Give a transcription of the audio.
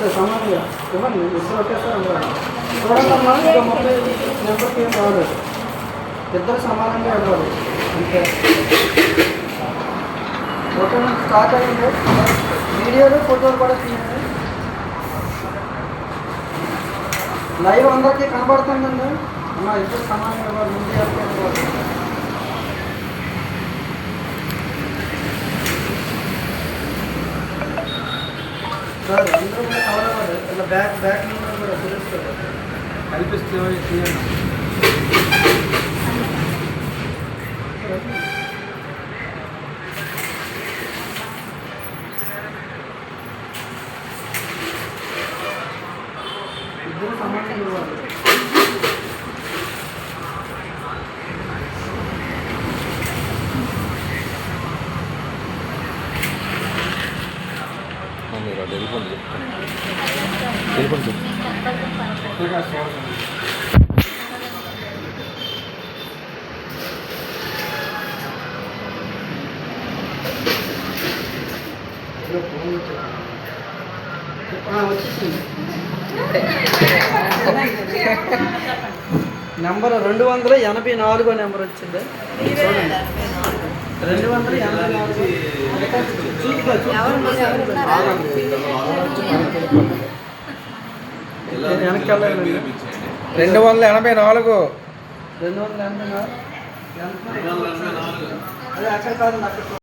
వచ్చేస్తాయి సమానంగా ఇవ్వండి ఇద్దరు ఒకేసారి ఇవ్వాలి చూడండి ముప్పై నెంబర్కి ఏం రాలేదు ఇద్దరు సమానంగా ఇవ్వాలి అంతే ఓకే స్టార్ట్ అయ్యింది వీడియోలు ఫోటోలు కూడా తీయండి లైవ్ అందరికీ కనబడుతుందండి అమ్మా ఇద్దరు సమానంగా ఇవ్వాలి ముందు సార్ అందరూ కూడా కవర్ అవ్వాలి ఇలా బ్యాక్ బ్యాక్ నెంబర్ కూడా కల్పిస్తే ఇద్దరు సమానంగా ఇవ్వాలి. మీరు టెలిఫోన్ టెలిఫోన్ ఇలా ఫోన్ వచ్చేది. ఆ, వచ్చేసింది నెంబర్ రెండు వందల ఎనభై నాలుగో నెంబర్ వచ్చింది చూడండి రెండు వందల ఎనభై నాలుగు. వెనక్కి రెండు వందల ఎనభై నాలుగు. రెండు వందల ఎనభై నాలుగు అదే అక్కడ కాదు అక్కడ